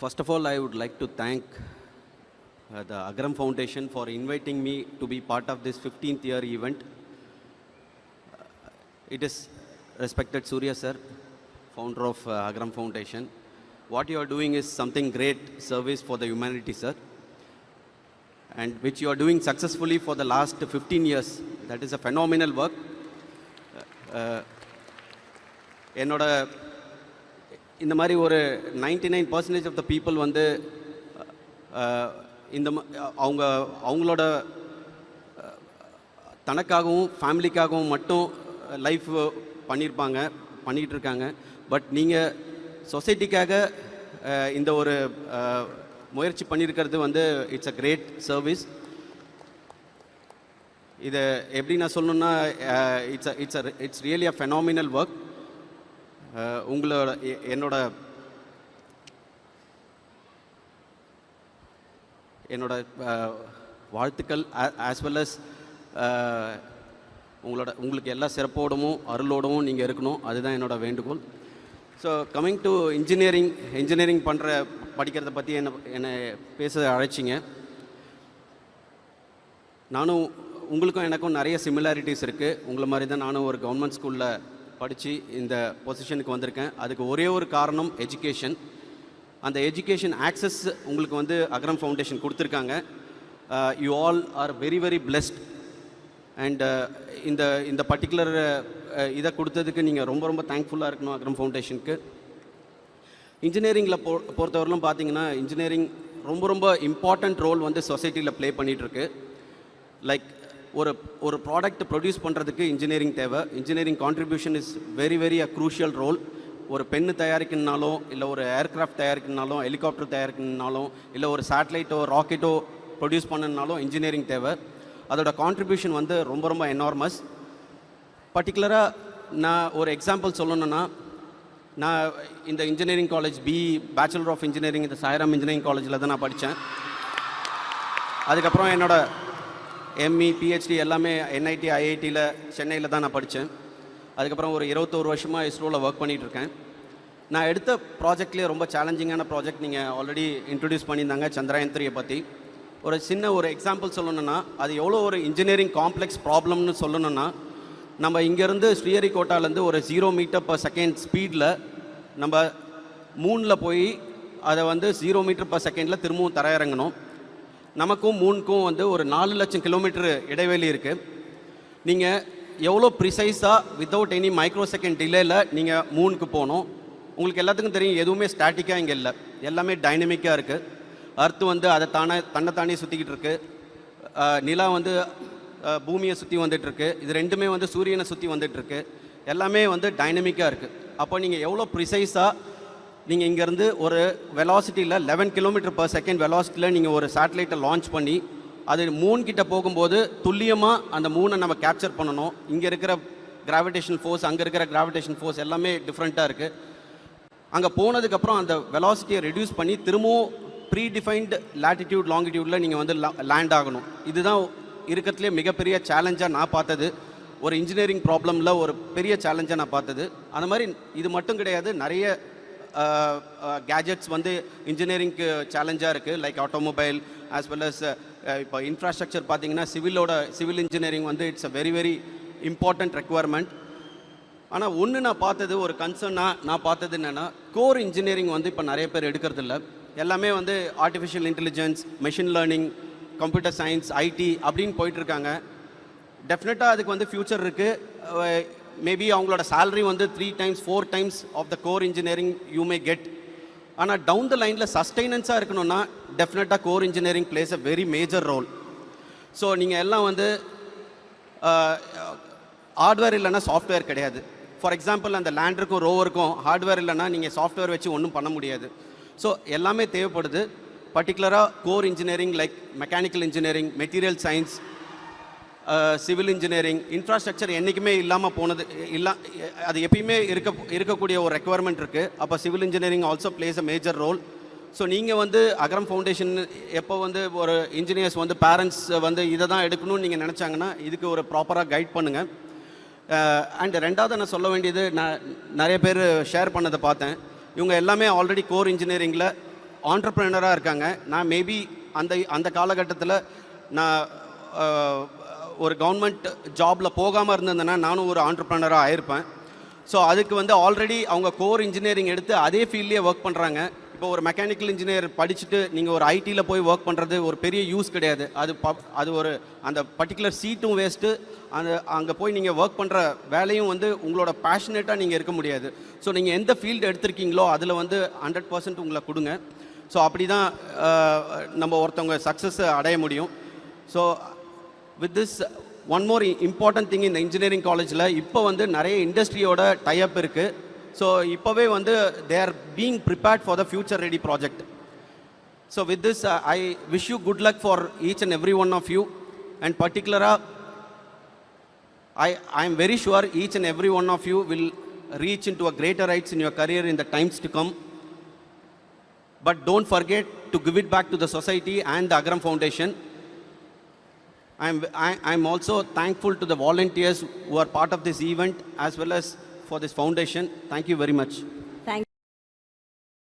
First of all, I would like to thank uh, the Agram Foundation for inviting me to be part of this 15th year event. Uh, It is respected Surya sir, founder of uh, Agram Foundation. What you are doing is something great service for the humanity, sir, and which you are doing successfully for the last 15 years. That is a phenomenal work. Uh, என்னோட இந்த மாதிரி ஒரு 99% nine percentage of the people வந்து இந்த அவங்க அவங்களோட தனக்காகவும் ஃபேமிலிக்காகவும் மட்டும் life பண்ணியிருப்பாங்க பண்ணிகிட்டு இருக்காங்க. பட் நீங்கள் சொசைட்டிக்காக இந்த ஒரு முயற்சி பண்ணியிருக்கிறது வந்து இட்ஸ் அ கிரேட் சர்வீஸ் இதை எப்படி நான் சொல்லணுன்னா it's it's it's really a phenomenal work உங்களோட என்னோட என்னோட வாழ்த்துக்கள் ஆஸ் வெல் அஸ் உங்களோட உங்களுக்கு எல்லா சிறப்போடவும் அருளோடவும் நீங்கள் இருக்கணும். அதுதான் என்னோட வேண்டுகோள். So coming to engineering engineering பண்ணுற படிக்கிறத பற்றி என்னை என்னை பேச அழைச்சிங்க. நானும் உங்களுக்கும் எனக்கும் நிறைய சிமிலாரிட்டிஸ் இருக்குது உங்களை மாதிரி தான் நானும் ஒரு கவர்மெண்ட் ஸ்கூலில் படித்து இந்த பொசிஷனுக்கு வந்திருக்கேன். அதுக்கு ஒரே ஒரு காரணம் எஜுகேஷன் அந்த எஜுகேஷன் ஆக்சஸ் உங்களுக்கு வந்து அக்ரம் ஃபவுண்டேஷன் கொடுத்துருக்காங்க. You all are very very blessed and இந்த இந்த பர்டிகுலர் uh, இதை கொடுத்ததுக்கு நீங்கள் ரொம்ப ரொம்ப தேங்க்ஃபுல்லாக இருக்கணும் அக்ரம் ஃபவுண்டேஷனுக்கு இன்ஜினியரிங்கில் பொ பொறுத்தவரையிலும் பார்த்தீங்கன்னா இன்ஜினியரிங் ரொம்ப ரொம்ப இம்பார்ட்டண்ட் ரோல் வந்து சொசைட்டியில் ப்ளே பண்ணிகிட்ருக்கு லைக் ஒரு ஒரு ப்ராடக்ட் ப்ரொடியூஸ் பண்ணுறதுக்கு இன்ஜினியரிங் தேவை. Engineering contribution is very very a crucial role ஒரு பென்னு தயாரிக்கணுனாலும் இல்லை ஒரு ஏர்க்ராஃப்ட் தயாரிக்கணுனாலும் ஹெலிகாப்டர் தயாரிக்கணுனாலும் இல்லை ஒரு சேட்டலைட்டோ ராக்கெட்டோ ப்ரொடியூஸ் பண்ணணுனாலும் இன்ஜினியரிங் தேவை. அதோட கான்ட்ரிபியூஷன் வந்து ரொம்ப ரொம்ப எனார்மஸ் பர்டிகுலராக நான் ஒரு எக்ஸாம்பிள் சொல்லணுன்னா நான் இந்த engineering college B bachelor of engineering இந்த சாய்ராம் இன்ஜினியரிங் காலேஜில் தான் நான் படித்தேன். அதுக்கப்புறம் என்னோட எம்இ பிஹெச்டி எல்லாமே என்ஐடி ஐஐடியில் சென்னையில் தான் நான் படித்தேன் அதுக்கப்புறம் ஒரு இருபத்தோரு வருஷமாக இஸ்ரோவில் ஒர்க் பண்ணிகிட்ருக்கேன் நான் எடுத்த ப்ராஜெக்ட்லேயே ரொம்ப சேலஞ்சிங்கான ப்ராஜெக்ட் நீங்கள் ஆல்ரெடி இன்ட்ரடியூஸ் பண்ணியிருந்தாங்க சந்திராயன் த்ரீயை பற்றி ஒரு சின்ன ஒரு எக்ஸாம்பிள் சொல்லணும்னா அது எவ்வளோ ஒரு இன்ஜினியரிங் காம்ப்ளெக்ஸ் ப்ராப்ளம்னு சொல்லணும்னா நம்ம இங்கேருந்து ஸ்ரீஹரிகோட்டாலேருந்து ஒரு ஜீரோ மீட்டர் பர் செகண்ட் ஸ்பீடில் நம்ம மூணில் போய் அதை வந்து ஜீரோ மீட்டர் பர் செகண்டில் திரும்பவும் தரையிறங்கணும். நமக்கும் மூணுக்கும் வந்து ஒரு நாலு லட்சம் கிலோமீட்டர் இடைவெளி இருக்குது நீங்கள் எவ்வளோ ப்ரிசைஸாக வித்தவுட் எனி மைக்ரோ செகண்ட் டிலேயில் நீங்கள் மூணுக்கு போகணும். உங்களுக்கு எல்லாத்துக்கும் தெரியும் எதுவுமே ஸ்டாட்டிக்காக இங்கே இல்லை. எல்லாமே டைனமிக்காக இருக்குது அர்த்து வந்து அதை தானே தன்னைத்தானே சுற்றிக்கிட்டு இருக்கு. நிலா வந்து பூமியை சுற்றி வந்துட்டுருக்கு இது ரெண்டுமே வந்து சூரியனை சுற்றி வந்துட்டுருக்கு எல்லாமே வந்து டைனமிக்காக இருக்குது அப்போ நீங்கள் எவ்வளோ ப்ரிசைஸாக நீங்கள் இங்கேருந்து ஒரு வெலாசிட்டியில் லெவன் கிலோமீட்டர் பர் செகண்ட் வெலாசிட்டியில் நீங்கள் ஒரு சேட்டலைட்டை லான்ச் பண்ணி அது மூன் கிட்ட போகும்போது துல்லியமாக அந்த மூனை நம்ம கேப்சர் பண்ணணும். இங்கே இருக்கிற கிராவிடேஷன் ஃபோர்ஸ் அங்கே இருக்கிற கிராவிடேஷன் ஃபோர்ஸ் எல்லாமே டிஃப்ரெண்ட்டாக இருக்குது அங்கே போனதுக்கப்புறம் அந்த வெலாசிட்டியை ரெடியூஸ் பண்ணி திரும்பவும் ப்ரீ டிஃபைன்டு லேட்டிடியூட் லாங்கிடியூடில் நீங்கள் வந்து லேண்ட் ஆகணும். இதுதான் இருக்கிறதுலே மிகப்பெரிய சேலஞ்சாக நான் பார்த்தது. ஒரு இன்ஜினியரிங் ப்ராப்ளமில் ஒரு பெரிய சேலஞ்சாக நான் பார்த்தது. அந்த மாதிரி இது மட்டும் கிடையாது நிறைய Uh, uh, கேஜெட்ஸ் வந்து இன்ஜினியரிங்க்கு சேலஞ்சாக இருக்குது like automobile as well as இப்போ இன்ஃப்ராஸ்ட்ரக்சர் பார்த்தீங்கன்னா சிவிலோட சிவில் இன்ஜினியரிங் வந்து it's a very very important requirement ஆனால் ஒன்று நான் பார்த்தது ஒரு கன்சர்னாக நான் பார்த்தது என்னென்னா கோர் இன்ஜினியரிங் வந்து இப்போ நிறைய பேர் எடுக்கிறது இல்லை எல்லாமே வந்து artificial intelligence machine learning computer science IT அப்படின்னு போயிட்டுருக்காங்க டெஃபினட்டாக அதுக்கு வந்து ஃப்யூச்சர் இருக்குது மேபி அவங்களோட சேலரி வந்து three times four times of the core engineering you may get ஆனால் டவுன் த லைனில் சஸ்டைனன்ஸாக இருக்கணும்னா டெஃபினட்டாக core engineering plays a very major role so நீங்கள் எல்லாம் வந்து ஹார்ட்வேர் இல்லைன்னா சாஃப்ட்வேர் கிடையாது. ஃபார் எக்ஸாம்பிள் அந்த லேண்டருக்கும் ரோவருக்கும் ஹார்ட்வேர் இல்லைன்னா நீங்கள் சாஃப்ட்வேர் வச்சு ஒன்றும் பண்ண முடியாது. ஸோ எல்லாமே தேவைப்படுது. பர்டிகுலராக core engineering like mechanical engineering material science civil engineering infrastructure என்றைக்குமே இல்லாமல் போனது இல்லா அது எப்பயுமே இருக்க இருக்கக்கூடிய ஒரு ரெக்குவயர்மெண்ட் இருக்குது அப்போ civil engineering also plays a major role so நீங்கள் வந்து அகரம் ஃபவுண்டேஷன் எப்போ வந்து ஒரு இன்ஜினியர்ஸ் வந்து பேரண்ட்ஸ் வந்து இதை தான் எடுக்கணும்னு நீங்கள் நினச்சாங்கன்னா இதுக்கு ஒரு ப்ராப்பராக கைட் பண்ணுங்கள் அண்ட் ரெண்டாவது நான் சொல்ல வேண்டியது நான் நிறைய பேர் ஷேர் பண்ணதை பார்த்தேன். இவங்க எல்லாமே ஆல்ரெடி கோர் இன்ஜினியரிங்கில் ஆண்டர்பிரினராக இருக்காங்க. நான் மேபி அந்த அந்த காலகட்டத்தில் நான் ஒரு கவர்மெண்ட் ஜாபில் போகாமல் இருந்திருந்தேன்னா நானும் ஒரு ஆண்டர்பிரினராக ஆயிருப்பேன். ஸோ அதுக்கு வந்து ஆல்ரெடி அவங்க கோர் இன்ஜினியரிங் எடுத்து அதே ஃபீல்ட்லேயே ஒர்க் பண்ணுறாங்க இப்போ ஒரு மெக்கானிக்கல் இன்ஜினியர் படிச்சுட்டு நீங்கள் ஒரு ஐடியில் போய் ஒர்க் பண்ணுறது ஒரு பெரிய யூஸ் கிடையாது. அது ப அது ஒரு அந்த பர்டிகுலர் சீட்டும் வேஸ்ட்டு அந்த அங்கே போய் நீங்கள் ஒர்க் பண்ணுற வேலையும் வந்து உங்களோட பேஷனேட்டாக நீங்கள் இருக்க முடியாது. ஸோ நீங்கள் எந்த ஃபீல்டு எடுத்திருக்கீங்களோ அதில் வந்து ஹண்ட்ரட் பர்சன்ட் உங்களை கொடுங்க. ஸோ அப்படி தான் நம்ம ஒருத்தவங்க சக்ஸஸ் அடைய முடியும். So With this one more important thing இந்த இன்ஜினியரிங் காலேஜில் இப்போ வந்து நிறைய இண்டஸ்ட்ரியோட டைப் இருக்குது ஸோ இப்போவே வந்து they are being prepared for the future ready project so with this I wish you good luck for each and every one of you and பர்டிகுலராக I, I am very sure each and every one of you will reach into a greater heights in your career in the times to come. But don't forget to give it back to the society and the Agram Foundation. I'm, I, I'm also thankful to the volunteers who are part of this event as well as for this foundation. Thank you very much.